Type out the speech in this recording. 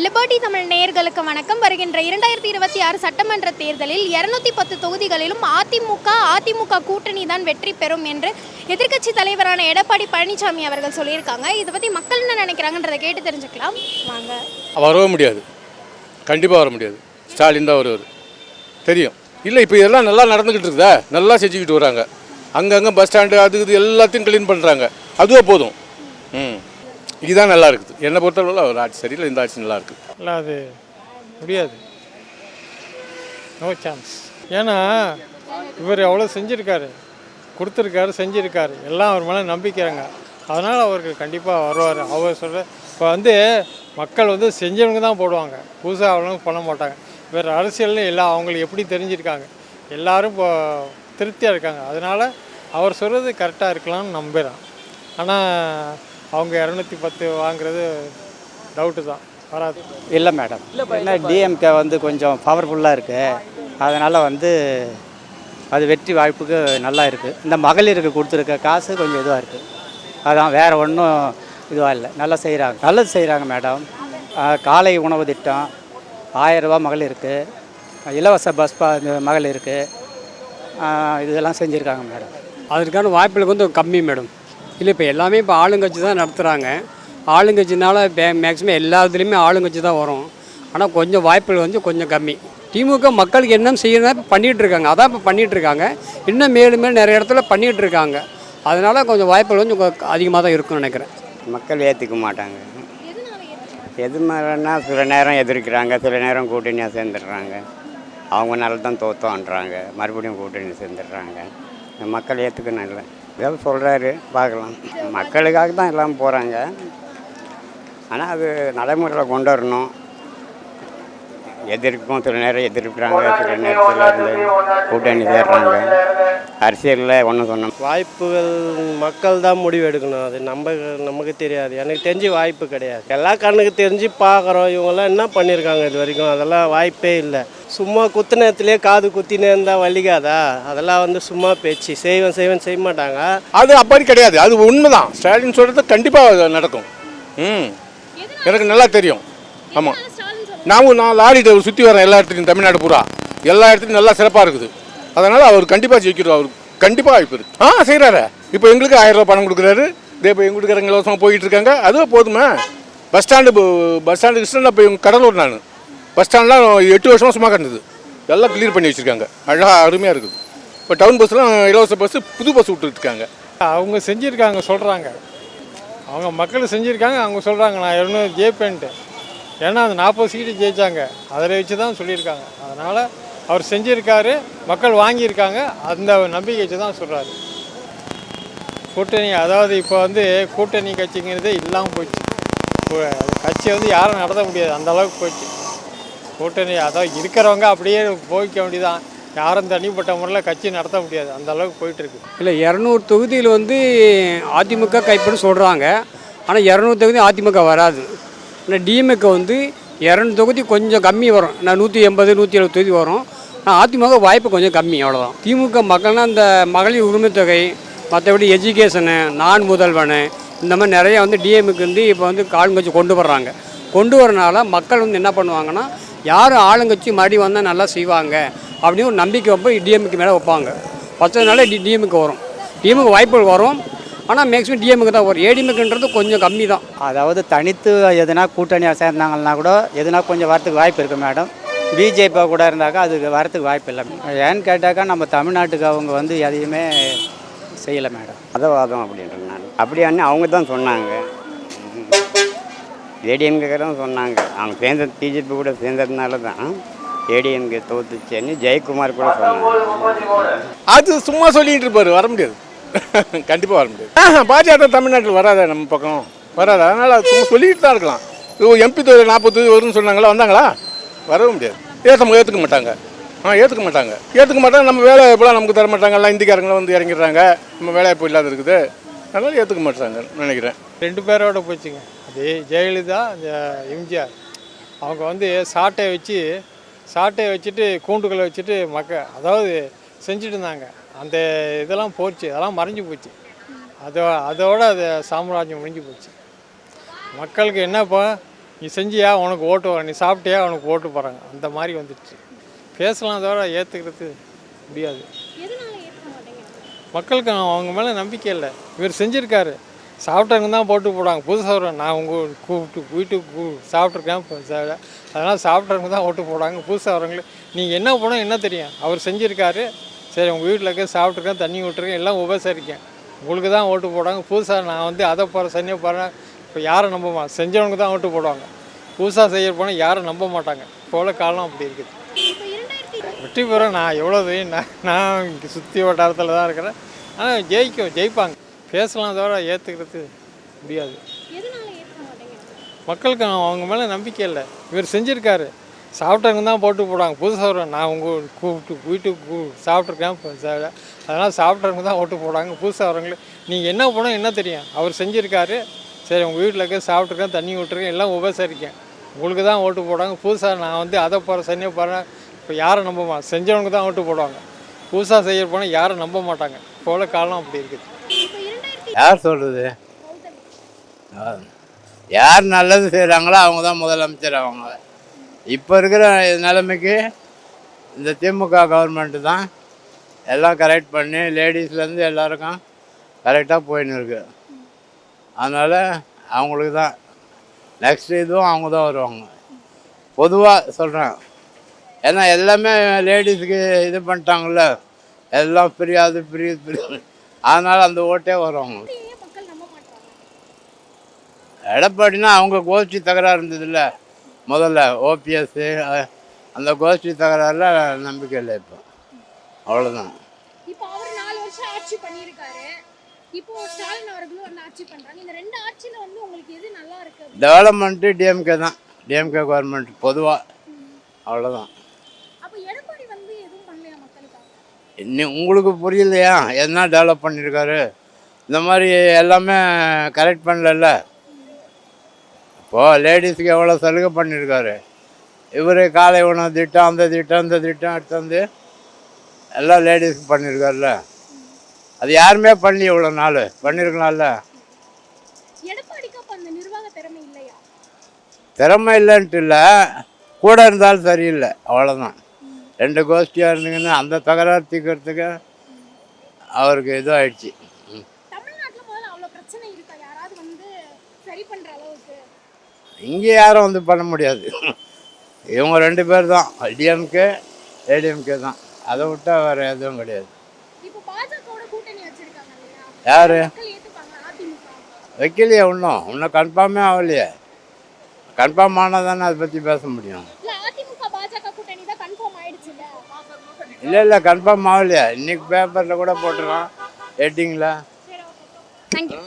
Liberty Tamil நேயர்களுக்கு வணக்கம். வருகின்ற இரண்டாயிரத்தி இருபத்தி ஆறு சட்டமன்ற தேர்தலில் இருநூத்தி பத்து தொகுதிகளிலும் அதிமுக அதிமுக கூட்டணி தான் வெற்றி பெறும் என்று எதிர்க்கட்சி தலைவரான எடப்பாடி பழனிசாமி அவர்கள் சொல்லியிருக்காங்க. இதை பற்றி மக்கள் என்ன நினைக்கிறாங்கன்றதை கேட்டு தெரிஞ்சுக்கலாம். வாங்க. வரவே முடியாது. கண்டிப்பாக வர முடியாது. ஸ்டாலின் தான் வருவார். தெரியும். இல்லை இப்போ இதெல்லாம் நல்லா நடந்துக்கிட்டு இருக்குதா? நல்லா செஞ்சுக்கிட்டு வராங்க. அங்கங்கே பஸ் ஸ்டாண்டு அது இது எல்லாத்தையும் க்ளீன் பண்ணுறாங்க அதுவே போதும். ம். இதுதான் நல்லா இருக்குது. என்னை பொறுத்தளவில் ஒரு ஆட்சி சரியில்லை இந்த ஆட்சி நல்லா இருக்குது. இல்லை அது முடியாது. நோ சான்ஸ் ஏன்னா இவர் எவ்வளோ செஞ்சுருக்காரு. கொடுத்துருக்காரு செஞ்சுருக்காரு. எல்லாம் அவர் மேலே நம்பிக்கிறாங்க அதனால் அவருக்கு கண்டிப்பாக வருவார். அவர் சொல்கிற இப்போ வந்து மக்கள் வந்து செஞ்சவங்க தான் போடுவாங்க. புதுசாக அவ்வளோ பண்ண மாட்டாங்க. இவர் அரசியல்னு எல்லாம் அவங்களுக்கு எப்படி தெரிஞ்சிருக்காங்க? எல்லோரும் இப்போ திருப்தியாக இருக்காங்க. அதனால் அவர் சொல்கிறது கரெக்டாக இருக்கலாம்னு நம்புகிறேன் ஆனால் அவங்க இரநூத்தி பத்து வாங்குறது டவுட்டு தான். வராது. இல்லை மேடம் ஏன்னா டிஎம்கே வந்து கொஞ்சம் பவர்ஃபுல்லாக இருக்குது அதனால் வந்து அது வெற்றி வாய்ப்புக்கு நல்லா இருக்குது இந்த மகளிருக்கு கொடுத்துருக்க காசு கொஞ்சம் இதுவாக இருக்குது அதான் வேறு ஒன்றும் இதுவாக இல்லை. நல்லா செய்கிறாங்க நல்லது செய்கிறாங்க மேடம் காலை உணவு திட்டம். ஆயரூபா மகளிருக்கு. இலவச பஸ் பா இந்த மகளிருக்கு. ஆஹ் இதெல்லாம் செஞ்சுருக்காங்க மேடம் அதற்கான வாய்ப்புகள் கொஞ்சம் கம்மி மேடம் இல்லை இப்போ எல்லாமே இப்போ ஆளுங்கட்சி தான் நடத்துகிறாங்க ஆளுங்கட்சினால மேக்ஸிமம் எல்லா இதுலேயுமே ஆளுங்கட்சி தான் வரும். ஆனால் கொஞ்சம் வாய்ப்புகள் வந்து கொஞ்சம் கம்மி. திமுக மக்களுக்கு என்ன செய்யணும் இப்போ பண்ணிகிட்டு இருக்காங்க அதான் இப்போ பண்ணிகிட்டு இருக்காங்க இன்னும் மேலும் மேலும் நிறைய இடத்துல பண்ணிகிட்டு இருக்காங்க அதனால் கொஞ்சம் வாய்ப்புகள் கொஞ்சம் அதிகமாக தான் இருக்கும்னு நினைக்கிறேன். மக்கள் ஏற்றுக்க மாட்டாங்க. எது மாதிரினா சில நேரம் எதிர்க்கிறாங்க. சில நேரம் கூட்டணியாக சேர்ந்துடுறாங்க. அவங்க நல்லா தான் தோத்தோன்றாங்க. மறுபடியும் கூட்டணி சேர்ந்துடுறாங்க. மக்கள் ஏற்றுக்கணும் இல்லை. ஏதோ சொல்கிறாரு பார்க்கலாம். மக்களுக்காக தான் எல்லாம் போகிறாங்க ஆனால் அது நடைமுறையில் கொண்டு வரணும். எதிர்க்கும் சில நேரம் எதிர்க்கிறாங்க சில நேரத்தில் இருந்து கூட்டணி சேர்றாங்க. அரசியலில் ஒன்றும் சொன்ன வாய்ப்புகள் மக்கள் தான் முடிவு எடுக்கணும். அது நம்ம நமக்கு தெரியாது. எனக்கு தெரிஞ்சு வாய்ப்பு கிடையாது. எல்லா கண்ணுக்கு தெரிஞ்சு பார்க்குறோம். இவங்கெல்லாம் என்ன பண்ணியிருக்காங்க இது வரைக்கும்? அதெல்லாம் வாய்ப்பே இல்லை. சும்மா குத்துனத்துலேயே காது குத்தினே இருந்தால் வலிக்காதா அதெல்லாம் வந்து சும்மா பேச்சு. செய்வேன் செய்வேன் செய்ய மாட்டாங்க. அது அப்படி கிடையாது. அது உண்மைதான். ஸ்டாலின் சொல்கிறது கண்டிப்பாக நடக்கும். ம். எனக்கு நல்லா தெரியும். ஆமாம் நாமும் நான் லாரிட்ட சுற்றி வரேன் எல்லா இடத்துலையும் தமிழ்நாடு பூரா. எல்லா இடத்துலையும் நல்லா சிறப்பாக இருக்குது. அதனால் அவர் கண்டிப்பாக ஜெயிக்கிறோம் அவர் கண்டிப்பாக வாய்ப்பு ஆ செய்கிறாரு இப்போ எங்களுக்கு ஆயிரம் ரூபா பணம் கொடுக்குறாரு. இதே இப்போ எங்கள் வீட்டுக்காரங்க இலவசமாக போயிட்டு இருக்காங்க. அதுவும் போதுமே. Bus stand bus stand Krishnan இப்போ கடலூர் நான். பஸ் ஸ்டாண்ட்லாம் எட்டு வருஷமாக சும்மா கிடந்தது. எல்லாம் கிளியர் பண்ணி வச்சுருக்காங்க. அழகாக அருமையாக இருக்குது. இப்போ டவுன் பஸ்லாம் இலவச பஸ்ஸு புது பஸ் விட்டுருக்காங்க அவங்க செஞ்சுருக்காங்க சொல்கிறாங்க அவங்க மக்கள் செஞ்சுருக்காங்க அவங்க சொல்கிறாங்க நான் இன்னும் ஜெயிப்பேன்ட்டு ஏன்னா அந்த நாற்பது சீட்டு ஜெயிச்சாங்க. அதில் வச்சு தான் சொல்லியிருக்காங்க. அதனால் அவர் செஞ்சுருக்காரு மக்கள் வாங்கியிருக்காங்க அந்த நம்பிக்கை வச்சு தான் சொல்கிறாரு கூட்டணி அதாவது இப்போ வந்து கூட்டணி கட்சிங்கிறதே இல்லாமல் போச்சு. இப்போ வந்து யாரும் நடத்த முடியாது. அந்த அளவுக்கு போச்சு. கூட்டணி அதாவது இருக்கிறவங்க அப்படியே போய்க்க வேண்டியதான் யாரும் தனிப்பட்ட முறையில் கட்சி நடத்த முடியாது. அந்த அளவுக்கு போயிட்டு இருக்கு இல்லை இரநூறு தொகுதியில் வந்து அதிமுக கைப்பட சொல்கிறாங்க ஆனால் இரநூறு தொகுதி அதிமுக வராது. ஆனால் டிஎம்ஏக்கு வந்து இரநூறு தொகுதி கொஞ்சம் கம்மி வரும். நான் நூற்றி எண்பது நூற்றி எழுபது தொகுதி வரும். ஆனால் அதிமுக வாய்ப்பு கொஞ்சம் கம்மி அவ்வளோதான் திமுக மக்கள்னால் இந்த மகளிர் உரிமை தொகை மற்றபடி எஜுகேஷனு நான் முதல்வனு இந்த மாதிரி நிறையா வந்து டிஎம்க்கு வந்து இப்போ வந்து ஆளுங்கட்சி கொண்டு வர்றாங்க. கொண்டு வரனால மக்கள் வந்து என்ன பண்ணுவாங்கன்னா யார் ஆளுங்கட்சி மறுபடி வந்தால் நல்லா செய்வாங்க அப்படின்னு ஒரு நம்பிக்கை வைப்போம் டிஎம்க்கு மேலே வைப்பாங்க. வச்சதுனால டி டிஎம்க்கு வரும். டிஎம்க்கு வாய்ப்புகள் வரும். ஆனால் மேக்ஸிமம் டிஎம்க்கு தான் வரும். ஏடிஎம்க்குன்றது கொஞ்சம் கம்மி தான். அதாவது தனித்து எதுனா கூட்டணியாக சேர்ந்தாங்கன்னா கூட எதுனா கொஞ்சம் வரத்துக்கு வாய்ப்பு இருக்குது மேடம் பிஜேபி கூட இருந்தாக்கா அதுக்கு வரத்துக்கு வாய்ப்பு இல்லை. ஏன்னு கேட்டாக்கா நம்ம தமிழ்நாட்டுக்கு அவங்க வந்து எதையுமே செய்யலை மேடம் மதவாதம் அப்படின்றது நான் அப்படியான்னு அவங்க தான் சொன்னாங்க. ஏடிஎம்கே தான் சொன்னாங்க. அவங்க சேர்ந்த பிஜேபி கூட சேர்ந்ததுனால தான் ஏடிஎம்கே தோத்துச்சேன்னு ஜெயக்குமார் கூட சொன்னாங்க. அது சும்மா சொல்லிட்டு இருப்பாரு வர முடியாது. கண்டிப்பாக வர முடியாது. பாஜக தமிழ்நாட்டில் வராதா நம்ம பக்கம்? வராதா? அதனால் அது சும்மா சொல்லிட்டு தான் இருக்கலாம். இது எம்பி தொகுதி நாற்பது தொகுதி வரும்னு சொன்னாங்களா வந்தாங்களா? வரவே முடியாது. ஏற்ற ஏற்றுக்க மாட்டாங்க? ஆ ஏற்றுக்க மாட்டாங்க. ஏற்றுக்க மாட்டாங்க நம்ம வேலை இப்போலாம் நமக்கு தர மாட்டாங்க. எல்லாம் இந்திக்காரங்களும் வந்து இறங்கிடுறாங்க. நம்ம வேலை இப்போ இல்லாத இருக்குது. அதனால் ஏற்றுக்க மாட்டாங்க நினைக்கிறேன். ரெண்டு பேரோட போச்சுங்க. அது ஜெயலலிதா இந்த எம்ஜிஆர். அவங்க வந்து சாட்டை வச்சு சாட்டை வச்சுட்டு கூண்டுகளை வச்சுட்டு மக்க அதாவது செஞ்சுட்டு இருந்தாங்க. அந்த இதெல்லாம் போச்சு அதெல்லாம் மறைஞ்சு போச்சு. அதோ அதோட அது சாம்ராஜ்யம் முடிஞ்சு போச்சு. மக்களுக்கு என்னப்பா நீ செஞ்சியா? உனக்கு ஓட்டு வர நீ சாப்பிட்டியா? உனக்கு ஓட்டு போகிறாங்க அந்த மாதிரி வந்துடுச்சு. பேசலாம் தவிர ஏற்றுக்கிறது முடியாது. மக்களுக்கு அவங்க மேலே நம்பிக்கை இல்லை. இவர் செஞ்சுருக்காரு. சாப்பிட்டவங்க தான் போட்டு போடுவாங்க. புதுசாக வருவேன் நான் உங்கள் கூப்பிட்டு வீட்டுக்கு கூ சாப்பிட்ருக்கேன் அதனால் சாப்பிட்டவங்க தான் ஓட்டு போடுவாங்க. புதுசாக வரவங்களே நீங்கள் என்ன போனால் என்ன தெரியும்? அவர் செஞ்சுருக்காரு. சரி உங்கள் வீட்டில் இருக்க சாப்பிட்ருக்கேன் தண்ணி விட்டுருக்கேன் எல்லாம் உபசரிக்கேன். உங்களுக்கு தான் ஓட்டு போடுவாங்க. புதுசாக நான் வந்து அதை போகிறேன் சனியை போகிறேன் இப்போ யாரை நம்ப மாட்டேன் செஞ்சவனுக்கு தான் ஓட்டு போடுவாங்க. புதுசாக செய்ய போனால் யாரும் நம்ப மாட்டாங்க. இப்போ உள்ள காலம் அப்படி இருக்குது. வெற்றி பெற நான் எவ்வளோ நான் நான் இங்கே சுற்றி வட்டாரத்தில் தான் இருக்கிறேன். ஆனால் ஜெயிக்கும் ஜெயிப்பாங்க. பேசலாம் தவிர ஏற்றுக்கிறது முடியாது. மக்களுக்கு அவங்க மேலே நம்பிக்கை இல்லை. இவர் செஞ்சுருக்காரு. சாப்பிட்டவங்க தான் போட்டு போடுவாங்க. புதுசாக வருவேன் நான் உங்கள் கூப்பிட்டு வீட்டுக்கு கூ சாப்பிட்ருக்கேன் அதனால் சாப்பிட்டவங்க தான் ஓட்டு போடுவாங்க. புதுசாக வரவங்களே நீங்கள் என்ன போனால் என்ன தெரியும்? அவர் செஞ்சுருக்காரு. சரி உங்கள் வீட்டில் இருக்க சாப்பிட்ருக்கேன் தண்ணி விட்டுருக்கேன் எல்லாம் உபசரிக்கேன். உங்களுக்கு தான் ஓட்டு போடுவாங்க. புதுசாக நான் வந்து அதை போகிறேன் சனியை போகிறேன் இப்போ யாரை நம்பமா செஞ்சவனுக்கு தான் ஓட்டு போடுவாங்க. புதுசாக செய்ய போனால் யாரும் நம்ப மாட்டாங்க. போல காலம் அப்படி இருக்குது. யார் சொல்கிறது யார் நல்லது செய்கிறாங்களோ அவங்க தான் முதலமைச்சர் அவங்க. இப்போ இருக்கிற நிலைமைக்கு இந்த திமுக கவர்மெண்ட்டு தான் எல்லாம் கரெக்ட் பண்ணி லேடிஸ்லேருந்து எல்லாருக்கும் கரெக்டாக போயின்னு இருக்கு. அதனால் அவங்களுக்கு தான் நெக்ஸ்ட் இதுவும் அவங்க தான் வருவாங்க. பொதுவாக சொல்கிறேன் ஏன்னா எல்லாமே லேடிஸுக்கு இது பண்ணிட்டாங்கல்ல. எல்லாம் ஃப்ரீ ஃப்ரீ அதனால் அந்த ஓட்டே வருவாங்க எடப்பாடினா அவங்க கோஷ்டி தகராறு இருந்ததுல்ல. முதல்ல ஓபிஎஸ்ஸு அந்த கோஷ்டி தகராறில் நம்பிக்கை இல்லை இப்போ. அவ்வளோதான் இப்போ அவர் நாலு வருஷம் ஆட்சி பண்ணியிருக்காரு. இப்போ ஸ்டாலின் அவர்களும் வந்து ஆட்சி பண்றாங்க. இந்த ரெண்டு ஆட்சியில வந்து உங்களுக்கு எது நல்லா இருக்கு டெவலப்மெண்ட்டு டிஎம்கே தான். டிஎம்கே கவர்மெண்ட் பொதுவாக அவ்வளோதான் அப்போ எடப்பாடி வந்து எதுவும் பண்ணலையா மக்களுக்காக? இன்னும் உங்களுக்கு புரியலையா? என்ன டெவலப் பண்ணியிருக்காரு? இந்த மாதிரி எல்லாமே கரெக்ட் பண்ணலல்ல? இப்போது லேடிஸுக்கு எவ்வளோ சலுகை பண்ணியிருக்காரு இவர் காலை உணவு திட்டம் அந்த திட்டம் இந்த திட்டம் எடுத்து வந்து எல்லாம் லேடிஸ்க்கு பண்ணியிருக்காருல்ல அது யாருமே பண்ணி இவ்வளோ நாள்? பண்ணியிருக்கலாம்ல அந்த திறமை இல்லைன்ட்டு இல்லை. கூட இருந்தாலும் சரியில்லை. அவ்வளோதான் ரெண்டு கோஷ்டியாக இருந்தீங்கன்னா அந்த தகராறு தீர்க்கறதுக்கு அவருக்கு இதுவாகிடுச்சு தமிழ்நாட்டுல முதல்ல அவ்வளோ பிரச்சனை இருக்கா யாராவது வந்து சரி பண்ற அளவுக்கு இங்கே யாரும் வந்து பண்ண முடியாது. இவங்க ரெண்டு பேர் தான். டிஎம்கே ஏடிஎம்கே தான். அதை விட்டால் வேறு எதுவும் கிடையாது. யார்? வைக்கலையே இன்னும் இன்னும் கன்ஃபார்மே ஆகலையே. கன்ஃபார்ம் ஆனால் தானே அதை பற்றி பேச முடியும். இல்ல இல்லை? கன்ஃபார்ம் ஆகலையே. இன்னைக்கு பேப்பரில் கூட போட்டுருக்கான். Okay thank you